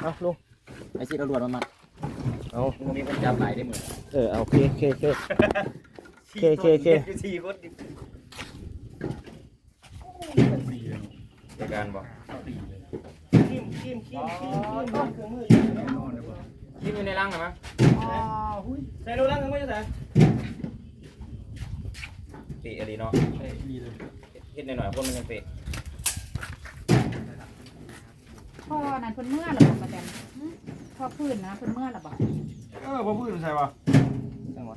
เอาลุงไอ้สิตำรวจมามัดเอามึงมีคนจับหลายได้หมดเออเอาโอเคโอเคโอเค เคเคเค สี่คนดิในการบอกคิมคิมคิมคิมเครื่องมือคิดอยู่ในรังเหรอมั้ยใส่ดูแล้วเครื่องมือจะใส่เตะอะไรเนาะเฮ็ดหน่อยๆคนมันยังเตะ พ่อนั่นเพิ่นเมื่อหรอบ่ประเด็นพ่อพื้นนะเพิ่นเมื่อหรอบ่เออพ่อพูดใส่ป่ะจังหวะ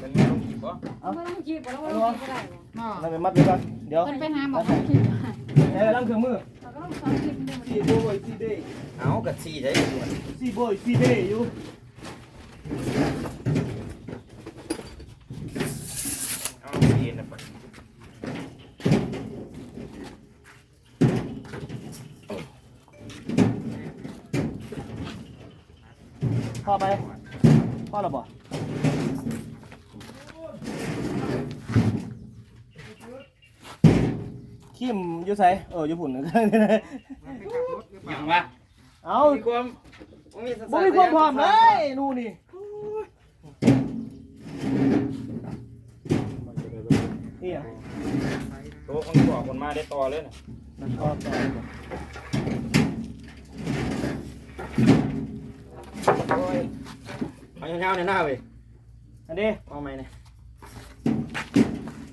เป็นไม่ต้องกีบบ่ไม่ต้องจีบบ่ต้องจีบก็ได้บ่เราไปมัดเลยก่อนเดี๋ยวเพิ่นไปหาหมอคนจีบเอ้ยล้างเครื่องมือเขาก็ต้องสอนจีบเด้อสี่บอยสี่เดย์เอากระชีได้อยู่สี่บอยสี่เดย์อยู่ เอาเย็นนะปะ พ่อ ไปพ่อเราบ่คิมอยู่ใส่เอออยู่ผุ่นยังวะเอามีความมีบ่มีความพร้อมเลยนู่นนี่นี่อะโตคนบอกคนมาได้ต่อเลยนะมันชอบต่อ โอ้ย เอาเงาๆในหน้าเว้ยอันนี้เอาไหมเนี่ย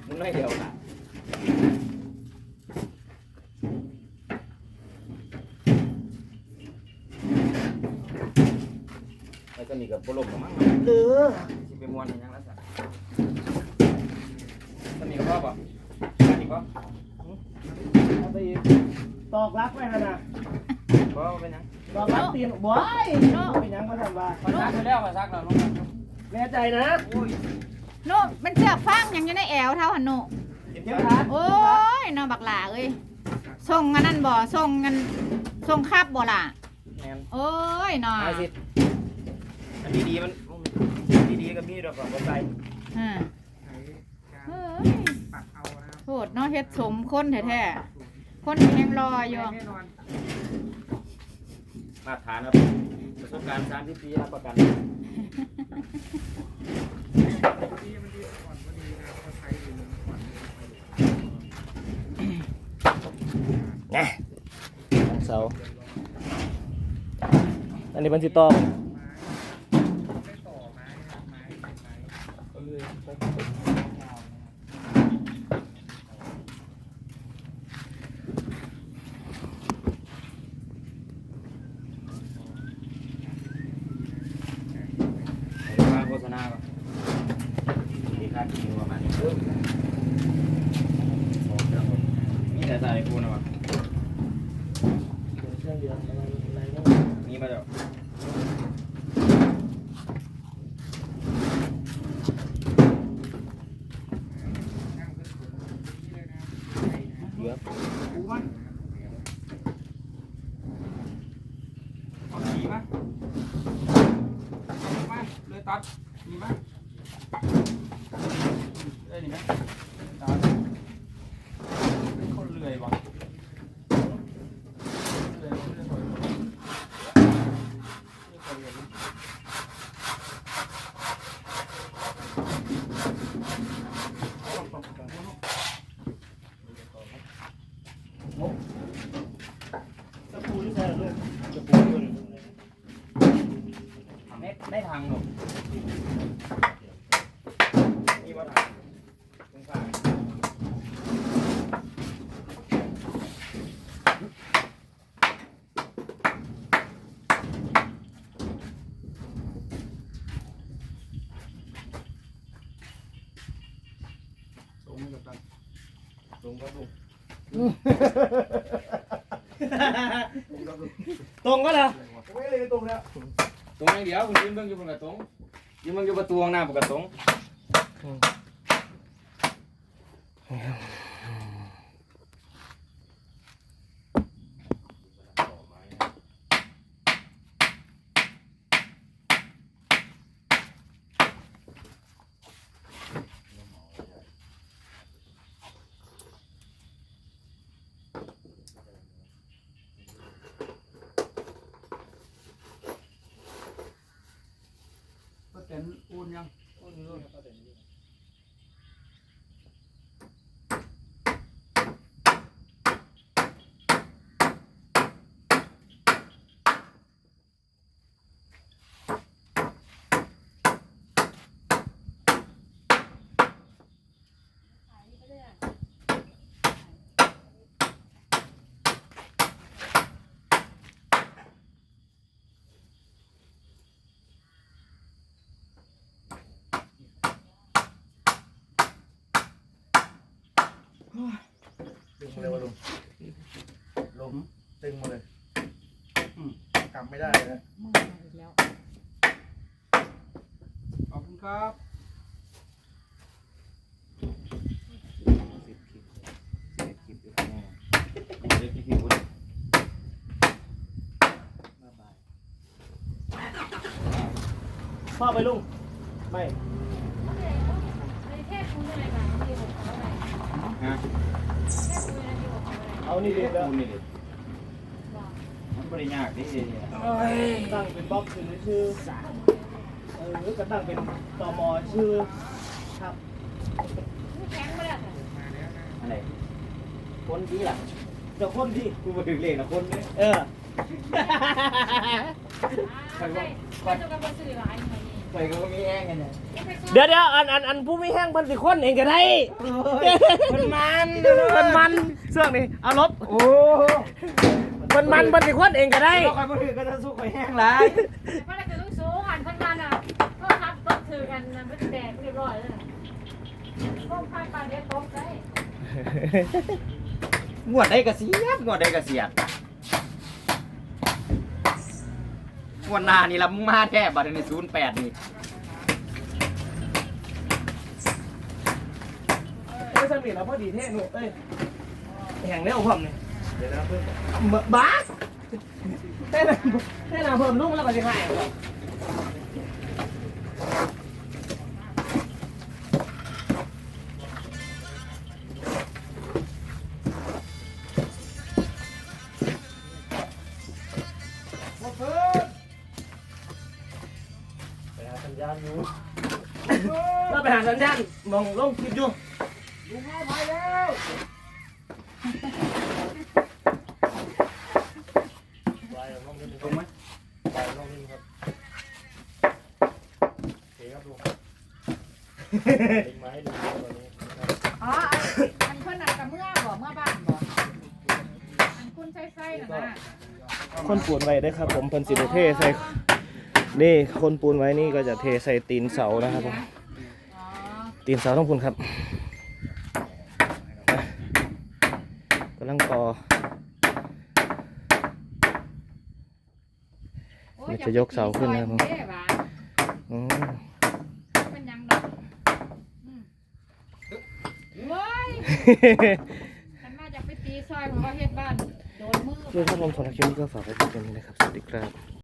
มึงได้เดียวนะไอ้ตัวนี้กับบลมกับมั้งเลือสิไปมวนยังแล้วสักตัวนี้ก็พ่อป่ะอันนี้ก็เอาไปอีกตอกรักไว้ขนาดพ่อเป็นยัง ตอกรักตีนบ่อยเป็นยังก็ทำว่ามาซักไปแล้วมาซักแล้วลงมาแน่ใจนะโนมันเสือกฟังยังอยู่ในแอวเท่าหันโนเดี๋ยวขาดโอ้ยน้องบักหลาเอ้ยส่งอันนั้นบ่ส่งเงินส่งคับบ่ล่ะแมนโอ้ยน้อไอ้สิอันนี้ดีมันดีดีกับมีดอกกับใส่อ่าเฮ้ยโหดเนาะเฮ็ดสมคนแท้ๆคนยังรออยู่ มาตรฐานครับประสบการณ์สามสิบปีรับประกันนะเสาอันนี้มันสิตอกมาโฆษณาก่อนดีครับดีประมาณนี้ มีแต่ใส่กูนะวะเครื่องเดียวอะไรอะไรเนาะมีมาเดี๋ยวเดี๋ยวกูมันเอาดีมั้ยเอาไหมเลยตัดมีมั้ยได้นี่ไหมตัดเป็นคนเลื่อยวะเลื่อยเลื่อยถอยเลื่อยถอยเลื่อย ตะปูที่ใส่เลย จะปูขึ้น ไม่ไม่ทางหรอกมีว่าทางตรงกลางตรงนี้กับตันตรงก็ตรงตรงก็นะไม่เลยตรงแล้วตร งอย่างเดียวคุณยืนเบิ่งอยู่บนกระตงยืนเบิ่งอยู่ประตูห้องน้ำบนกระตง นอุ่นยังอุ่นอยู่ เลยวะลุงลุงตึงมาเลยอืมกลับไม่ได้นะมืออีกแล้วขอบคุณครับสิบคลิปสิบคลิปอยู่ข้างนอกเดี๋ยวพี่พี่พูดบ๊ายบายพ่อไปลุงไม่ ฮะ เอานี่ดีแล้วพูดนี่ดิมันไม่ได้ยากดิเนี่ยตั้งเป็นบล็อกคือชื่อเออก็ตั้งเป็นตมชื่อครับอะไรคนดีล่ะเจ้าคนที่กูมาถึงเลขนะคนเนี่ยเออ ไปก็มีแอ้งกันเนี่ยเดี๋ยวเดี๋ยวอันอันอันผู้ไม่แห้งเพันสิคนเองก็ได้มันมันมันมันเสื้อนี่เอาลบโอ้มันมันเพันสิคนเองก็ได้เราใครมาถึงก็จะสู้ใครแห้งหลายมันคือลูกสูงหันพันมันอะก็ทับก็ถือกันมันเป็นแดดเรียบร้อยเลยก็พายปลาเด็ดตกได้งวดได้กระเสียบงวดได้กระเสียบ งวดหน้านี่ละมึงมาแท้บัตรในศูนย์แปดนี่เอ้ยสมิธเราพอดีเท่หนูเอ้ยแห่งเร็วผมเนี่ยเดี๋ยวนะเพื่อนบ้าเต้นเต้นเอาเพิ่มลุ่งแล้วก็จะหาย ญญาณอยู่เราไปหาสัญญาณมองลงคลิปอยู่ตรงไหมอ๋ออันเพิ่นอันกับเมื่อบ่เมื่อบ้านบ่อันคุณใช้ไส้น่ะนะคนปูนไว้ได้ครับ ผมเพิ่นสิได้เทใส่ นี่คนปูนไว้นี่ก็จะเทใส่ตีนเสานะครับผมอ๋อตีนเสาต้องคุณครับอะกำลังต่อโอ้เดี๋ยวจะยกเสาขึ้นนะครับผมเด้หวาอืมเป็นหยังดอกอืมโว้ยฉันมาจากไปตีซอยเพราะว่าเฮ็ดบ้านโดนมือเรื่องครับผมสำหรับคลิปนี้ก็ฝากไว้เพียงเท่านี้นะครับ สวัสดีครับ